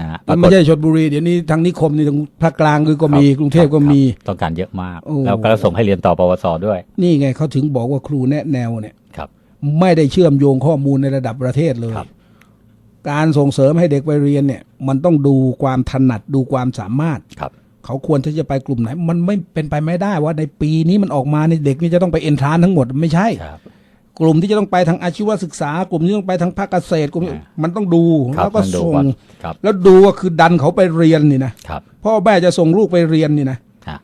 นะฮะมันไม่ใช่ชลบุรีเดี๋ยวนี้ทางนิคมนี่ทางภาคกลางคือก็มีกรุงเทพก็มี ครับต้องการเยอะมาก โอ้ แล้วก็ส่งให้เรียนต่อปวสด้วยนี่ไงเขาถึงบอกว่าครูแนะแนวเนี่ย ครับ ไม่ได้เชื่อมโยงข้อมูลในระดับประเทศเลย ครับ การส่งเสริมให้เด็กไปเรียนเนี่ย มันต้องดูความถนัดดูความสามารถ ครับ เขาควรที่จะไปกลุ่มไหน มันไม่เป็นไปไม่ได้ว่าในปีนี้มันออกมาในเด็กนี่จะต้องไปเอนทรานทั้งหมดไม่ใช่ ครับ กลุ่มที่จะต้องไปทางอาชีวศึกษา กลุ่มที่ต้องไปทางภาคเกษตรกลุ่มนี้อ่ามันต้องดูครับแล้วก็ต้องดูส่งว่าครับแล้วดูว่าคือดันเขาไปเรียนนี่นะครับพ่อแม่จะส่งลูกไปเรียนนี่นะฮะ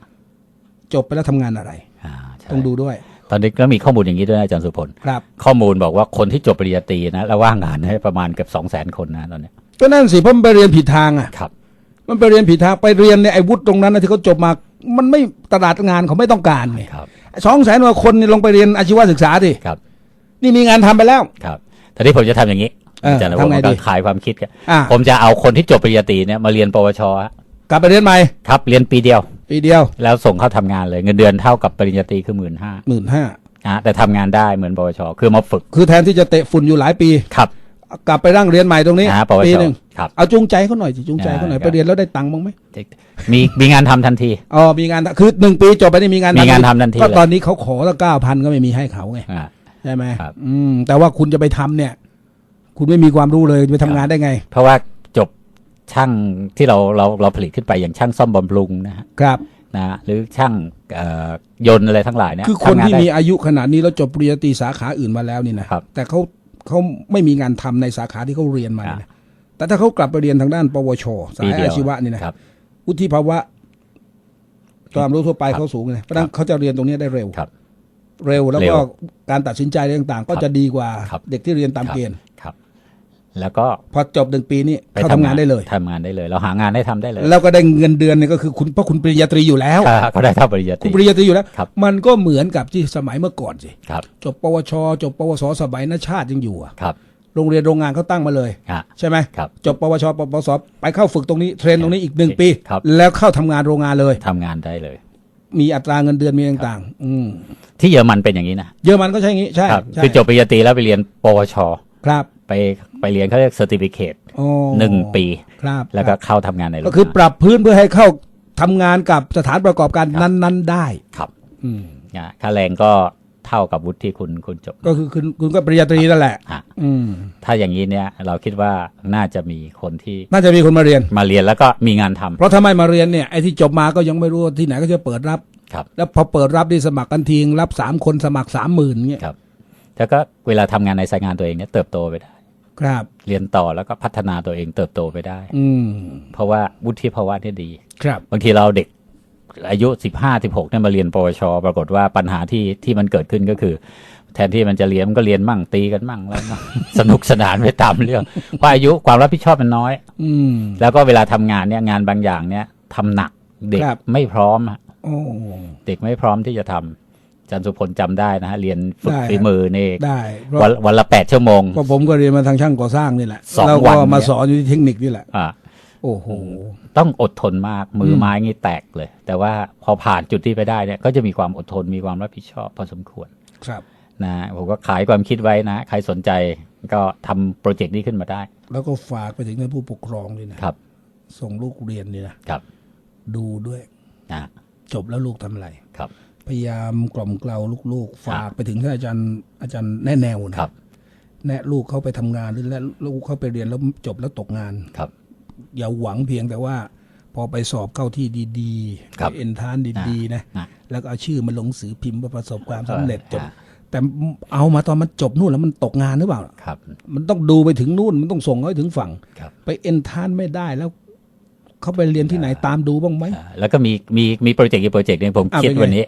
จบไปแล้วทำงานอะไรอ่าใช่ต้องดูด้วย ตอนนี้ก็มีข้อมูลอย่างนี้ด้วยนะอาจารย์สุพลครับ ข้อมูลบอกว่าคนที่จบปริญญาตรีนะแล้วว่างงานให้ประมาณเกือบสองแสนคนนะตอนเนี้ยก็นั่นสิเพราะมันไปเรียนผิดทางอะครับ มันไปเรียนผิดทางไปเรียนในยไอ้วุฒิตรงนั้นนะที่เขาจบมามันไม่ตลาดงานเขาไม่ต้องการไงครับสองแสนกว่าคนนี่ลงไปเรียนอาชีวศึกษาดิครับ นี่มีงานทำไปแล้ว ครับทีนี้ผมจะทำอย่างนี้เอออาจารย์ทำไงผมดีก็ขายความคิดกันอ่าผมจะเอาคนที่จบปริญญาตรีเนี่ยมาเรียนปวชฮะกลับไปเรียนใหม่ครับ เรียนปีเดียว ปีเดียว แล้วส่งเข้าทำงานเลยเงินเดือนเท่ากับปริญญาตรีคือหมื่นห้าหมื่นห้านะแต่ทำงานได้เหมือนปวชคือมาฝึก คือแทนที่จะเตะฝุ่นอยู่หลายปีครับ กลับไปร่างเรียนใหม่ตรงนี้นะปวปีชหนึ่งครับเอาจูงใจเขาหน่อยสิจูงใจเขาหน่อยอ่าไปเรียนแล้วได้ตังค์บ้างไหมมีมีงานทำทันทีอ๋อมีงานทำคือหนึ่งปีจบไปนี่มีงานมีงานทำทันทีก็เลยตอนนี้เขาขอละเก้าพันก็ไม่มีให้เขาไงอ่า ใช่ไหมครับ อืม แต่ว่าคุณจะไปทำเนี่ย คุณไม่มีความรู้เลยจะไปทำงานได้ไง เพราะว่าจบช่างที่เราเราเราผลิตขึ้นไปอย่างช่างซ่อมบำรุงนะฮะครับนะฮะหรือช่างเอ่อยนต์อะไรทั้งหลายเนี่ยคือคนทำงาที่ได้มีอายุขนาดนี้แล้วจบปริญญาตรีสาขาอื่นมาแล้วนี่นะครับ แต่เขาเขาไม่มีงานทำในสาขาที่เขาเรียนมาอ่าเนี่ยแต่ถ้าเขากลับไปเรียนทางด้าน ปวช สาปียเดียอาชีวะนี่นะครับบวุฒิภาวะความรู้ทั่วไปเขาสูงเลยเพราะฉะนั้นเขาจะเรียนตรงนี้ได้เร็วครับ เร็วแล้วเร็ก็วการตัดสินใจอะไรต่างๆ ก็ครับจะดีกว่าครับเด็กที่เรียนตามครับเกณฑ์ครับ แล้วก็พอจบหนึ่งปีนี่ไปเขาทำงานได้เลยทำงานได้เลย เราหางานได้ทำได้เลย แล้วก็ได้เงินเดือนเนี่ยก็คือคุณเพราะคุณปริญญาตรีอยู่แล้วอ่าเขาได้เท่าปริญญาตคุรีณปริญญาตรีอยู่แล้วครับมันก็เหมือนกับที่สมัยเมื่อก่อนสิครับจบปวช จบปวสสมัยนชาติยังอยู่อะครับโรงเรียนโรงงานเขาตั้งมาเลยอะใช่ไหมครับจบปวชปวสไปเข้าฝึกตรงนี้เทรนตรงนี้อีกหนึ่งปีครับแล้วเข้าทำงานโรงงานเลยทำงานได้เลย มีอัตราเงินเดือนมีต่างๆ อืมที่เยอรมันเป็นอย่างนี้นะเยอรมันก็ใช่อย่างนี้ใช่ครับใช่คือจบปริญญาตรีแล้วไปเรียนปวช ครับ ไปไปเรียนเขาเรียกเซอร์ติฟิเคตอ๋อหนึ่งปีครับแล้วก็เข้าทำงานในโรงก็คือปงานรับพื้นเพื่อให้เข้าทำงานกับสถานประกอบการนั้น ๆ ได้ครับ อืมอะค่าแรงก็ เท่ากับวุฒิที่คุณคุณจบ ก็คือคุณคุณก็ปริญญาตรีนั่นแหละฮะอืมถ้าอย่างนี้เนี่ย เราคิดว่าน่าจะมีคนที่ น่าจะมีคนมาเรียนมาเรียนแล้วก็มีงานทำเพราะถ้าไม่มาเรียนเนี่ยไอ้ที่จบมาก็ยังไม่รู้ว่าที่ไหนก็จะเปิดรับครับ แล้วพอเปิดรับที่สมัครกันทีงรับสามคนสมัครสามหมื่นเงี้ยครับแล้วก็เวลาทำงานในสายงานตัวเองเนี่ยเติบโตไปได้ครับเรียนต่อแล้วก็พัฒนาตัวเองเติบโตไปได้ อืมเพราะว่าวุฒิภาวะเนี่ยดี ครับ บางทีเราเด็ก อายุสิบห้าสิบหกเนี่ยมาเรียนปวช ปรากฏว่าปัญหาที่ที่มันเกิดขึ้นก็คือ แทนที่มันจะเรียนมันก็เรียนมั่งตีกันมั่งแล้วมั่งสนุกสนานไปตามเรื่องเพราะอายุความรับผิดชอบมันน้อย อืมแล้วก็เวลาทำงานเนี่ยงานบางอย่างเนี่ยทำหนักเด็กครับไม่พร้อมอะโอ้เด็กไม่พร้อมที่จะทำอาจันสุพลจำได้นะฮะเรียนฝึกได้ฝีมือนี่ได้เพราะวันวันละแปดชั่วโมงเพราะผมก็เรียนมาทางช่างก่อสร้างนี่แหละสองแล้ววัก็นมาเนี่ยสอนอยู่ที่เทคนิคนี่แหละอ่า โอ้โหต้องอดทนมากมืออมไม้งี้แตกเลย แต่ว่าพอผ่านจุดที่ไปได้เนี่ยก็จะมีความอดทนมีความรับผิดชอบพอสมควรครับนะผมก็ขายความคิดไว้นะ ใครสนใจก็ทำโปรเจกต์นี้ขึ้นมาได้ แล้วก็ฝากไปถึงท่านผู้ปกครองด้วยนะครับ ส่งลูกเรียนนี่นะครับ ดูด้วยนะจบแล้วลูกทำอะไรครับ พยายามกล่อมเกลาลูกๆ ฝากไปถึงท่านอาจารย์อาจารย์แน่แนวนะครับ แนะลูกเขาไปทำงานหรือแนะลูกเขาไปเรียนแล้วจบแล้วตกงานครับ อย่าหวังเพียงแต่ว่า พอไปสอบเข้าที่ดีครับไปเอ็นทรานดีๆนะนะแล้วก็เอาชื่อมาลงสือพิมพ์ว่าประสบความสำเร็จจบอ่าแต่เอามาตอนมันจบนู่นแล้วมันตกงานหรือเปล่าครับ มันต้องดูไปถึงนู่นมันต้องส่งเขาให้ถึงฝั่งครับไปเอ็นทรานไม่ได้แล้วเขาไปเรียนที่ไหนตามดูบ้างไหมอ่าแล้วก็มีมีมีโปรเจกต์อีกโปรเจกต์หนึงผมอะคิดเป็นไงวันนี้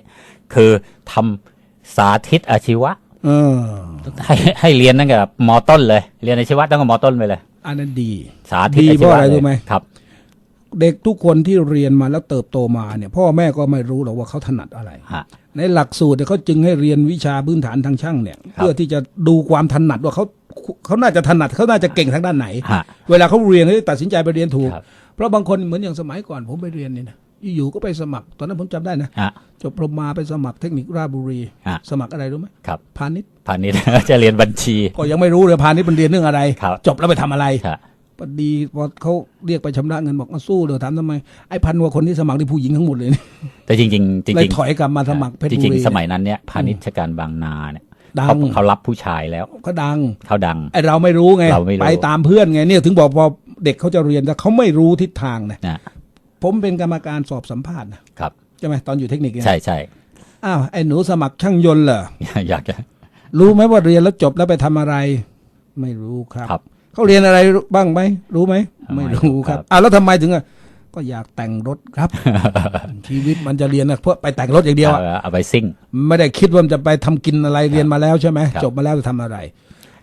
คือทำสาธิตอาชีวะเออ ให้ให้เรียนตั้งแต่มต้นเลย เรียนอาชีวะตั้งแต่มต้นไปเลย อันนั้นดี สาธิตดีอาเพชีราะวะอะไรเลรู้ยไหมครับ เด็กทุกคนที่เรียนมาแล้วเติบโตมาเนี่ย พ่อแม่ก็ไม่รู้หรอกว่าเขาถนัดอะไรฮะในหลักสูตรเนี่ยเขาจึงให้เรียนวิชาพื้นฐานทางช่างเนี่ยครับเพื่อที่จะดูความถนัดว่าเขาเขาน่าจะถนัดเขาน่าจะเก่งทางด้านไหนฮะเวลาเขาเรียนเขาจะตัดสินใจไปเรียนถูกครับเพราะบางคนเหมือนอย่างสมัยก่อนผมไปเรียนเนี่ยนะ อยู่ๆก็ไปสมัคร ตอนนั้นผมจำได้นะฮะจบปรมาไปสมัครเทคนิคราชบุรีฮะสมัครอะไรรู้ไหมครับพาณิชย์พาณิชย์จะเรียนบัญชี ก็ยังไม่รู้เลยพาณิชย์มันเรียนเรื่องอะไรครับจบแล้วไปทำอะไรครับพอดีพอเขาเรียกไปชำระเงินบอกมาสู้เดี๋ยวถามทำไมไอ้พันกว่าคนที่สมัครที่ผู้หญิงทั้งหมดเลยเนี่ยแต่จริงๆจเลยริงถอยกลับมาสมัครเพชรจบุริงรีๆสมัยนั้นเนี่ยพาณิชยการบางนาเนี่ยดัเขางเขารับผู้ชายแล้วก็ดังเขาดังไอเราไม่รู้ไงเราไม่รู้ไปตามเพื่อนไงเนี่ยถึงบอกพอเด็กเขาจะเรียนแต่เขาไม่รู้ทิศทางนะนะ ผมเป็นกรรมการสอบสัมภาษณ์นะครับใช่ไหมตอนอยู่เทคนิคเนี่ยใช่ใช่อ้าวไอ้หนูสมัครช่างยนต์เหรออยากจะรู้ไหมว่าเรียนแล้วจบแล้วไปทำอะไร ไม่รู้ครับครับเขาเรียนอะไรบ้างไหมรู้ไหมไม่ไม่รู้รู้คครัรับบอ้าวแล้วทำไมถึงอะก็อยากแต่งรถครับ ชีวิตมันจะเรียนนะเพื่อไปแต่งรถอย่างเดียวอะเอาเอาไปซิ่ง ไม่ได้คิดว่ามันจะไปทำกินอะไรเรียนมาแล้วใช่ไหมครับจบมาแล้วจะทำอะไร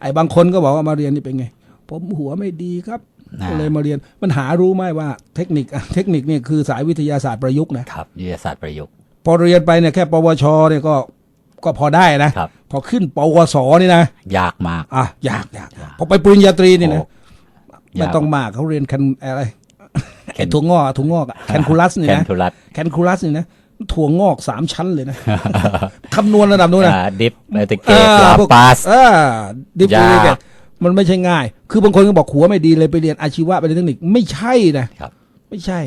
ไอ้บางคนก็บอกว่ามาเรียนนี่เป็นไง ผมหัวไม่ดีครับนะ ก็เลยมาเรียนมันหารู้ไหมว่าเทคนิคอะเทคนิคเนี่ยคือสายวิทยาศาสตร์ประยุกต์นะครับวิทยาศาสตร์ประยุกต์พอเรียนไปเนี่ยแค่ ปวชเนี่ยก็ก็พอได้นะครับพอขึ้นปวสนี่นะยากมากอะยากยากยากพอไปปริญญาตรีนี่นะโอ้ไม่ยากต้องมากเขาเรียนแคนอะไรแคนไอ้ถั่วงอกอะถั่วงอกอะแคนคูลัสนี่แคนนะทุรัสแคนคูลัสนี่นะถั่วงอกสามชั้นเลยนะคำนวณระดับนู้นนะดิฟเอติเกอ่ตลาพวกปาสอ่าดิฟยากเกต มันไม่ใช่ง่าย คือบางคนก็บอกหัวไม่ดีเลยไปเรียนอาชีวะไปเรียนเทคนิคไม่ใช่นะครับ ไม่ใช่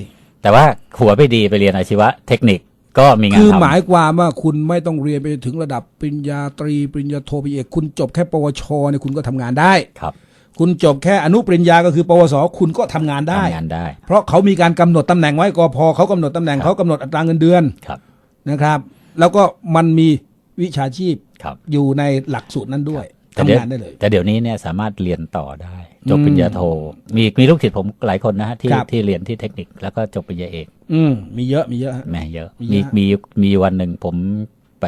แต่ว่าหัวไม่ดีไปเรียนอาชีวะเทคนิคก็มีงานคือทำหมายความว่าคุณไม่ต้องเรียนไปถึงระดับปริญญาตรีปริญญาโทปริญญาเอกคุณจบแค่ปวชเนี่ยคุณก็ทำงานได้ครับ คุณจบแค่อนุปริญญาก็คือ ปวสคุณก็ทำงานได้ทำงานได้ เพราะเขามีการกำหนดตำแหน่งไว้กพเขากำหนดตำแหน่งครับเขากำหนดอัตราเงินเดือนครับนะครับ แล้วก็มันมีวิชาชีพครับอยู่ในหลักสูตรนั้นด้วยแต่ ทำเดี๋ยวงานได้เลย แต่เดี๋ยวนี้เนี่ยสามารถเรียนต่อได้จบอืมปริญญาโท มีมีลูกศิษย์ผมหลายคนนะฮะที่ครับที่เรียนที่เทคนิคแล้วก็จบปริญญาเอกอืมมีเยอะมีเยอะฮะแหม่เยอะ มีมีเยอะมีมีวันหนึ่งผมไป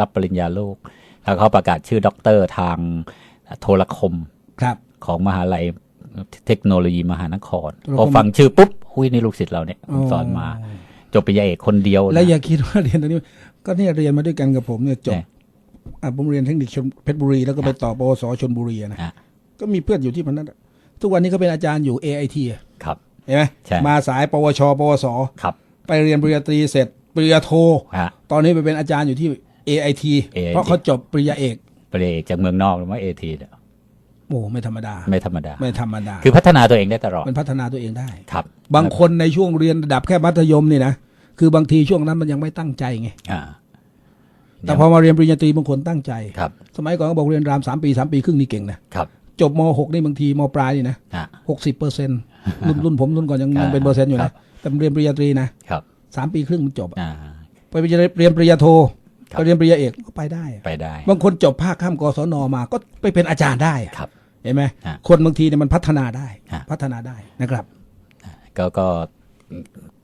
รับปริญญาลูก แล้วเขาประกาศชื่อด็อกเตอร์ทางโทรคมครับ ของมหาลัยเทคโนโลยีมหานครโทรคมพอฟังชื่อปุ๊บหุยนี่ลูกศิษย์เราเนี่ยสอนมาจบปริญญาเอกคนเดียวนะแล้วอย่าคิดว่าเรียนตรงนี้ ก็เนี่ยเรียนมาด้วยกันกับผมเนี่ยจบเนี่ยอะ ผมเรียนเทคนิคชลเพชรบุรีแล้วก็ไปต่อปวสชนบุรีอะนะอะก็มีเพื่อนอยู่ที่มันนั้นอะทุกวันนี้ก็เป็นอาจารย์อยู่ AIT อะครับเห็นไหมใช่มาสายปวช ปวสครับไปเรียนปริญญาตรีเสร็จปริญญาโทฮะตอนนี้ไปเป็นอาจารย์อยู่ที่ AIT AIT เพราะเขาจบปริญญาเอกปริญญาเอกจากเมืองนอกหรือว่าเอทีเนี่ยโอ้ไม่ธรรมดา ไม่ธรรมดา ไม่ธรรมดา คือพัฒนาตัวเองได้ตลอด มันพัฒนาตัวเองได้ ครับ บางคนในช่วงเรียนระดับแค่มัธยมนี่นะ คือบางทีช่วงนั้นมันยังไม่ตั้งใจไงอ่า แต่พอมาเรียนปริญญาตรีบางคนตั้งใจ ครับ สมัยก่อนก็บอกเรียนรามสามปีสามปีครึ่งนี่เก่งนะครับ จบมหกนี่บางทีมปลายนี่นะอ่าหกสิบเปอร์เซ็นต์รุ่นรุ่นผมรุ่นก่อนยังอ่ายังเป็นเปอร์เซ็นต์อยู่ครันะบ แต่เรียนปริญญาตรีนะครับสามปีครึ่งมันจบอะอ่า ไปเรียนปริญญาโทครับ ไปเรียนปริญญาเอกก็ไปได้อะไปได้ บางคนจบภาคข้ามกศนมาก็ไปเป็นอาจารย์ได้อะครับ เห็นไหมฮะคนบางทีเนี่ยมันพัฒนาได้ ฮะ พัฒนาได้นะครับ ก็ก็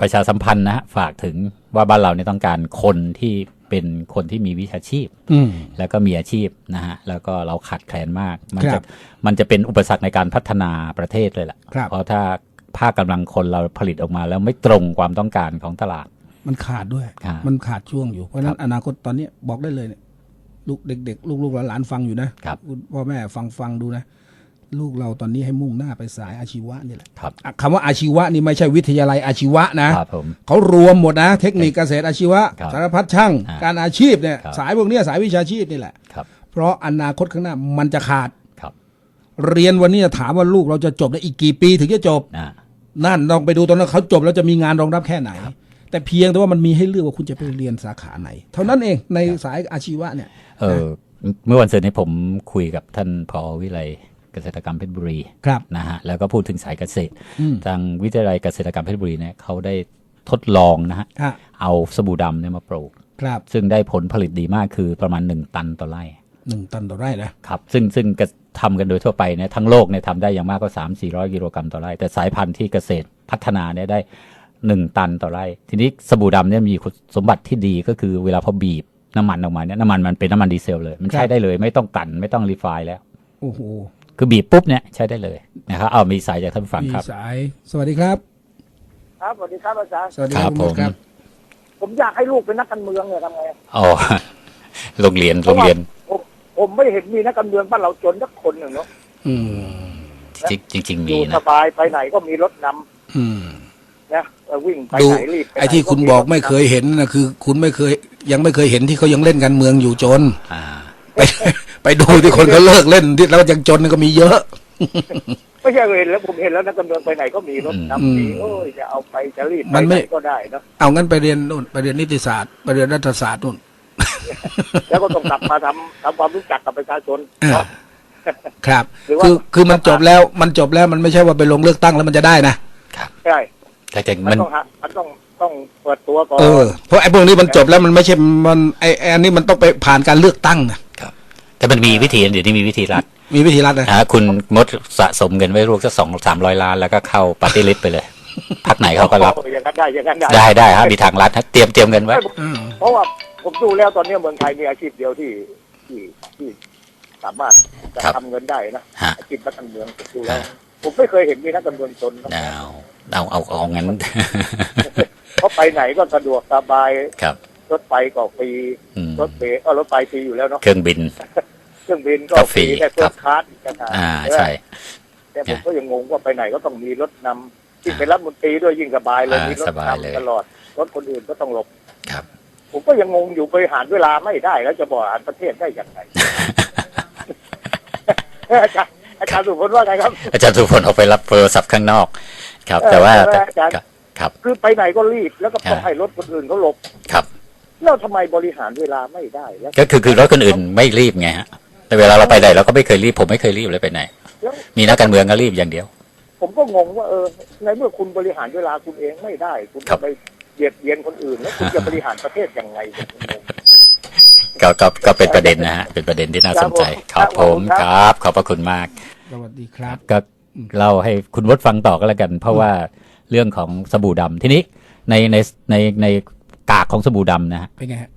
ประชาสัมพันธ์นะฮะฝากถึงว่าบ้านเราเนี่ยต้องการคนที่ เป็นคนที่มีวิชาชีพอืมแล้วก็มีอาชีพนะฮะแล้วก็เราขาดแคลนมาก มัคจะรับมันจะเป็นอุปสรรคในการพัฒนาประเทศเลยล่ะครับเพราะถ้าภาคกำลังคนเราผลิตออกมา แล้วไม่ตรงความต้องการของตลาด มันขาดด้วยครับมันขาดช่วงอยู่เพราะฉะนั้ครันบอนาคตตอนนี้บอกได้เลยเนี่ยลูกเด็ก ๆ ลูกๆหลานๆฟังอยู่นะครับณพ่อแม่ฟังฟังดูนะ ลูกเราตอนนี้ให้มุ่งหน้าไปสายอาชีวะนี่แหละครับ อะคำว่าอาชีวะนี่ไม่ใช่วิทยาลัยอาชีวะนะครับผม เขารวมหมดนะ เทคนิคเกษตรอาชีวะ ครับสารพัดช่าง ฮะการอาชีพเนี่ยครับ สายพวกเนี้ยสายวิชาชีพนี่แหละ ครับเพราะอนาคตข้างหน้ามันจะขาด ครับเรียนวันนี้ถามว่าลูกเราจะจบได้อีกกี่ปีถึงจะจบ อ่า นั่นลองไปดูตอนนั้นเขาจบแล้วจะมีงานรองรับแค่ไหน แต่เพียงแต่ว่ามันมีให้เลือกว่าคุณจะไปเรียนสาขาไหน เท่านั้นเองในสายอาชีวะเนี่ย เออเมื่อวันเสาร์นี้ผมคุยกับท่านพอวิไลเก ษตรกรรมเพชรบุรีครับนะฮะแล้วก็พูดถึงสายเกษตรอืมทางวิทยาลัยเกษตรกรรมเพชรบุรีเนี่ยเขาได้ทดลองนะฮะฮะเอาสบู่ดำเนี่ยมาปลูกครับซึ่งได้ผลผลิตดีมากคือประมาณ 1 ตันต่อไร่หนึ่งตันต่อไร่นะครับซึ่งซึ่งก็ทำกันโดยทั่วไปเนี่ยทั้งโลกเนี่ยทำได้อย่างมากก็สามสี่ร้อยกิโลกรัมต่อไร่ แต่สายพันธุ์ที่เกษตรพัฒนาเนี่ยได้หนึ่งตันต่อไร่ ทีนี้สบู่ดำเนี่ยมีคุณสมบัติที่ดีก็คือเวลาพอบีบน้ำมันออกมาเนี่ยน้ำมันมันเป็นน้ำมันดีเซลเลย มันใช้ได้เลยไม่ต้องกลั่นไม่ต้องรีไฟน์แล้วโอ้โห คือบีบปุ๊บเนี่ยใช้ได้เลยนะครับเอามีสายจากท่านผู้ฟังมีครับ สาย สวัสดีครับ ครับสวัสดีครับอาจารย์ สวัสดีครับณมดครับผมผมอยากให้ลูกเป็นนักการเมืองเนี่ยทำไงอ๋อ โรงเรียนโรงเรียนผมผมไม่เห็นมีนักการเมืองบ้านเราจนสักคนหนึ่งเนาะอืม จริงจริง ๆ อมียู่สนะ บายไปไหนก็มีรถนำอืมนะเออวิ่งไปดูไหนรีบปหนไอ้ที่คุณบอกไม่เคยเห็นนะคือ คุณไม่เคย ยังไม่เคยเห็นที่เขายังเล่นการเมืองอยู่จน อ่า ไป ไปดูที่คนเขาเลิกเล่นที่แล้วยังจนก็มีเยอะ ไม่ใช่เห็นแล้วผมเห็นแล้วนักการเมืองไปไหนก็มีรถอืมนำมีโอ้ยจะเอาไปจะรีบไปมันไม่ไหนก็ได้เนอะเอางั้นไปเรียนนู่นไปเรียนนิติศาสตร์ไปเรียนรัฐศาสตร์นู่นแล้วก็ต้องกลับมาทำทำความรู้จักกับประชาชนเออครับหรือว่าคือคือมันจบแล้วมันจบแล้วมันไม่ใช่ว่าไปลงเลือกตั้งแล้วมันจะได้นะใช่แต่แต่มัมันนต้องหามันต้องต้องเปิดตัวก่อนเออเพราะไอ้พวกนี้มันจบแล้วมันไม่ใช่มันไอ้ไอ้อันนี้มันต้องไปผ่านการเลือกตั้งนะครับ แต่มันมีวิธีเดี๋ยวนี้มีวิธีรัดมีวิธีรัดนะนะฮะคุณมดสะสมเงินไว้รวมสักสองสามร้อยล้านแล้วก็เข้าปฏิริษไปเลยพักไหนเขาก็รับโอ้ยอย่างนั้นได้อย่างนั้นได้ได้ได้ครับมีทางรัดฮะเตรียมเตรียมเงินไว้อืมเพราะว่าผมดูแล้วตอนนี้เมืองไทยมีอาชีพเดียวที่ที่ที่สามารถจะครับทำเงินได้นะฮะอาชีพนักการเมืองผมดูแล้วผมไม่เคยเห็นมีนักการเมืองจนนะเอาเอาเอาเอางั้นเพราะไปไหนก็สะดวกสบายครับรถไฟก็ฟรีอืมรถเมล์เออรถไฟฟรีอยู่แล้วเนาะเครื่องบิน เครื่องบินก็ก็ฟฟรีรีได้คเฟิรัร์บสคลาสอีกต่างหากอ่าใช่ แต่ผมก็ยังงงว่าไปไหนก็ต้องมีรถนำที่เป็นรัฐมนตรีด้วยยิ่งสบายเลยอ่ามีรถสบายเลยนำตลอดรถคนอื่นก็ต้องหลบครับ ผมก็ยังงงอยู่บริหารเวลาไม่ได้แล้วจะบริหารประเทศได้ยังไงอาจารย์อาจารย์สุพลว่าไงครับ อาจารย์สุพลออกไปรับโทรศัพท์ข้างนอก ครับ แต่ว่าเออแต่อาจารย์ครับครับ คือไปไหนก็รีบแล้วก็ต้องอ่าให้รถคนอื่นเขาหลบครับแล้วทำไมบริหารเวลาไม่ได้แล้วก็คือคือรถคนอื่นไม่รีบไงฮะ แต่เวลาเราไปไหนเราก็ไม่เคยรีบผมไม่เคยรีบเลยไปไหน แล้วมีนักการเมืองก็รีบอย่างเดียว ผมก็งงว่าเออในเมื่อคุณบริหารเวลาคุณเองไม่ได้ คุณครัจะบ ไปเบียดเบียนคนอื่น แล้วคุณจะบริหารประเทศยังไงเนี่ยผมงง ก็ก็ก็เป็นประเด็นนะฮะเป็นประเด็นที่น่าสนใจคครัรับบผผมมคครัรับ บ ขอบพระคุณมาก สวัสดีครับ ก็เล่าให้คุณวดฟังต่อก็แล้วกัน เพราะว่าเรื่องของสบู่ดำทีนี้ในในในใน กากของสบู่ดำนะฮะเป็นไงฮะ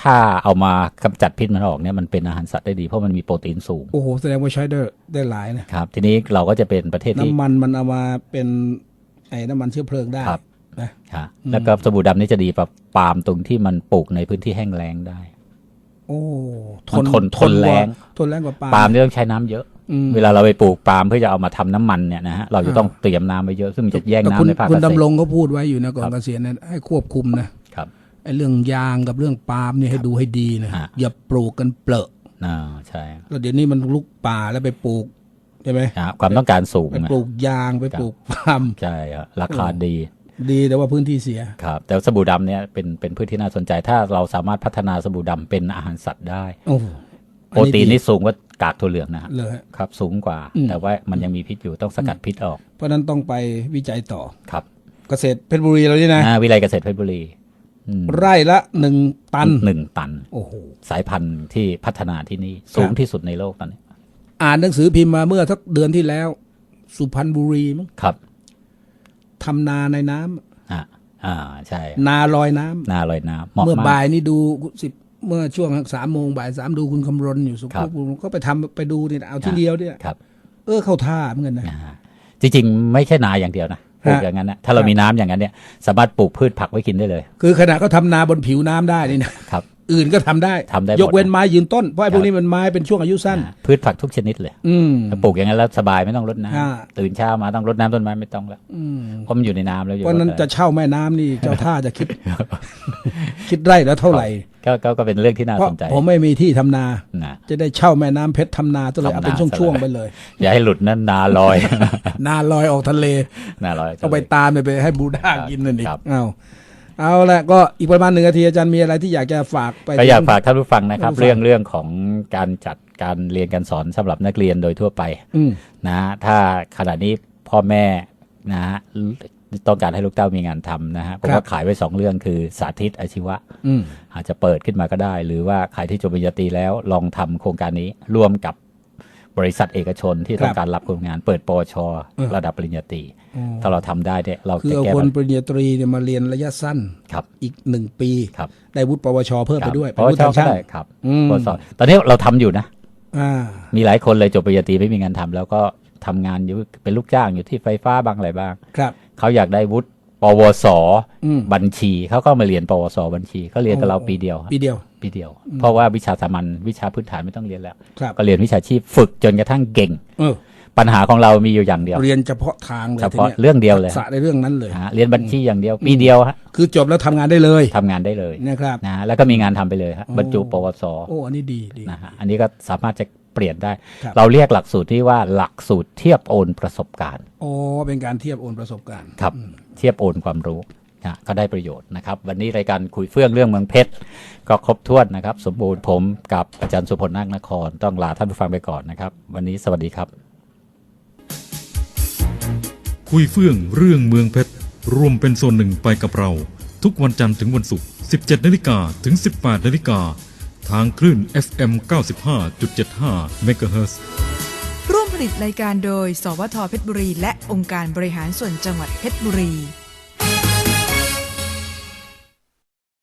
ถ้าเอามากำจัดพิษมันออกเนี่ยมันเป็นอาหารสัตว์ได้ดีเพราะมันมีโปรตีนสูงโอ้โหแสดงว่าใช้ได้ได้หลายนะครับ ทีนี้เราก็จะเป็นประเทศที่น้ำมันมันเอามาเป็นไอ้น้ำมันเชื้อเพลิงได้ครับนะฮะแล้วก็สบู่ดำนี่จะดีกับปาล์มตรงที่มันปลูกในพื้นที่แห้งแล้งได้ โอ้ทมันนทนทนแรงกว่าทนแรงกว่าปาล์มปาล์มนี่ต้องใช้น้ำเยอะอืม เวลาเราไปปลูกปาล์มเพื่อจะเอามาทำน้ำมันเนี่ยนะฮะเราจะต้องเตรียมน้ำไว้เยอะซึ่งมันจะแย่งแต่น้ำคุณในภาคคุเกณษตดำรรงเขาพูดไว้อยู่นะก่อนครับเกษียณนะให้ควบคุมนะครับ ไอ้เรื่องยางกับเรื่องปาล์มนี่ให้ดูให้ดีนะฮะ อย่าปลูกกันเปลอะอ่าใช่แล้วเดี๋ยวนี้มันลุกป่าแล้วไปปลูกใช่ไหมฮะความต้องการสูงไปนะปลูกยางไปปลูกปาล์มใช่ครับราคาดีดีแต่ว่าพื้นที่เสีย ครับ แต่สบู่ดำเนี่ยเป็นเป็นพืชที่น่าสนใจ ถ้าเราสามารถพัฒนาสบู่ดำเป็นอาหารสัตว์ได้ โอ้โหโปรตีนนี่สูงกว่ากากถั่วเหลืองนะฮะเลยฮะ ครับ สูงกว่า อืม แต่ว่ามันยังมีพิษอยู่ต้องสกัดพิษออกเพราะฉะนั้นต้องไปวิจัยต่อ ครับเกษตรเพชรบุรีเรานี่นะ อ่าวิไลเกษตรเพชรบุรีอืม ไร่ละหนึ่งตันหนึ่งตัน โอ้โหสายพันธุ์ที่พัฒนาที่นี่สูงที่สุดในโลกตอนนี้ อ่านหนังสือพิมพ์มาเมื่อสักเดือนที่แล้ว สุพรรณบุรีมั้งครับทำนาในน้ำอ่าอ่าใช่ นาลอยน้ำนาลอยน้ำเหมาะเมื่อมากบ่ายนี่ดูสิบเมื่อช่วงสามโมงบ่ายสามดูคุณคำรณอยู่สุครัขุบมก็ไปทำไปดูนี่นะเอาที่เดียวเนี่ยครับ เออเข้าท่าเหมือนกันนะอ่าจริงๆ ไม่ใช่นาอย่างเดียวนะ ปลูกฮะอย่างนั้นนะถ้าเรามีน้ำอย่างนั้นเนี่ยสามารถปลูกพืชผักไว้กินได้เลย คือขณะเขาทำนาบนผิวน้ำได้นี่นะครับ อื่นก็ทำได้ทำได้หมดยกเว้นไม้ยืนต้น เพราะไอ้พวกนี้มันไม้เป็นช่วงอายุสั้นอ่าพืชผักทุกชนิดเลย อืมถ้าปลูกอย่างนั้นแล้วสบายไม่ต้องรดน้อ่าำตื่นเช้ามาต้องรดน้ำต้นไม้ไม่ต้องแล้วอืมเพราะมันอยู่ในน้ำแล้วอยู่เพราะฉะนั้นรดจะได้เช่าแม่น้ำนี่เจ้าท่าจะคิด คิดไร่แล้วเท่าไหร่ก็ก็ก็เป็นเรื่องที่น่าเพราะสนใจ ผมไม่มีที่ทำนานะจะได้เช่าแม่น้ำเพชรทำนาตัวเลยเอาทำนาเป็นช่วงซะๆเลยไปเลย อย่าให้หลุดนั่นนาลอย นาลอยออกทะเล นาลอยต้องไปตามไปให้บูด้ากินนั่นอีกครับเอา เอาละก็อีกประมาณหนึ่งนาทีอาจารย์มีอะไรที่อยากจะฝากไปก็อยากถึงฝากท่านผู้ฟังนะครับท่านผู้ฟังเรื่องเรื่องของการจัดการเรียนการสอนสำหรับนักเรียนโดยทั่วไปอืมนะถ้าขณะนี้พ่อแม่นะฮะต้องการให้ลูกเต้ามีงานทำนะฮะผมครัก็บขายไว้สองเรื่องคือสาธิตอาชีวะอืมอาจจะเปิดขึ้นมาก็ได้ หรือว่าใครที่จบปริญญาตรีแล้วลองทำโครงการนี้ร่วมกับ บริษัทเอกชนที่ต้องการรับคนงาน เปิดปวชระดับปริญญาตรีถ้าเราทำได้เนี่ยเราคือจะเอาแก้คนปัญปริญญาตรีเนี่ยมาเรียนระยะสั้นครับอีกหนึ่งปีครับได้วุฒิปวช เพิ่มไปด้วยเพราะเป็นว่าวุฒิชอทาบงช่างก็ได้ครับอืมปวสตอนนี้เราทำอยู่นะอ่ามีหลายคนเลยจบปริญญาตรีไม่มีงานทำแล้วก็ทำงานอยู่เป็นลูกจ้างอยู่ที่ไฟฟ้าบางอะไรบ้างครับเขาอยากได้วุฒิป วสอืมบัญชีเขาก็มาเรียน ปวสบัญชีเขาเรียนกับเราปีเดียวครับปีเดียว ปีเดียว เพราะว่าวิชาสามัญวิชาพื้นฐานไม่ต้องเรียนแล้วครับก็เรียนวิชาชีพฝึกจนกระทั่งเก่งเออปัญหาของเรามีอยู่อย่างเดียว เรียนเฉพาะทางเลยเฉทีพาะนี้ยเรื่องเดียวเลยทักษะในเรื่องนั้นเลยฮะเรียนบัญชีอย่างเดียวปีเดียวฮะคือจบแล้วทำงานได้เลยทำงานได้เลยนะครับนะฮะแล้วก็มีงานทำไปเลยฮะโอ้บรรจุปวสโอ้อันนี้ดีดีนะฮะอันนี้ก็สามารถจะ เปลี่ยนได้ ครับ เราเรียกหลักสูตรที่ว่าหลักสูตรเทียบโอนประสบการณ์อ๋อเป็นการเทียบโอนประสบการณ์ ครับเทียบโอนความรู้นะก็ได้ประโยชน์นะครับ วันนี้รายการคุยเฟื่องเรื่องเมืองเพชรก็ครบถ้วนนะครับ สมบูรณ์ผมกับอาจารย์สุพลนาคนคร ต้องลาท่านผู้ฟังไปก่อนนะครับ วันนี้สวัสดีครับ คุยเฟื่องเรื่องเมืองเพชรร่วมเป็นส่วนหนึ่งไปกับเรา ทุกวันจันทร์ถึงวันศุกร์ 17นาฬิกาถึง 18นาฬิกา ทางคลื่น FM 95.75 MHz ร่วมผลิตรายการโดย สวทเพชรบุรี และองค์การบริหารส่วนจังหวัดเพชรบุรี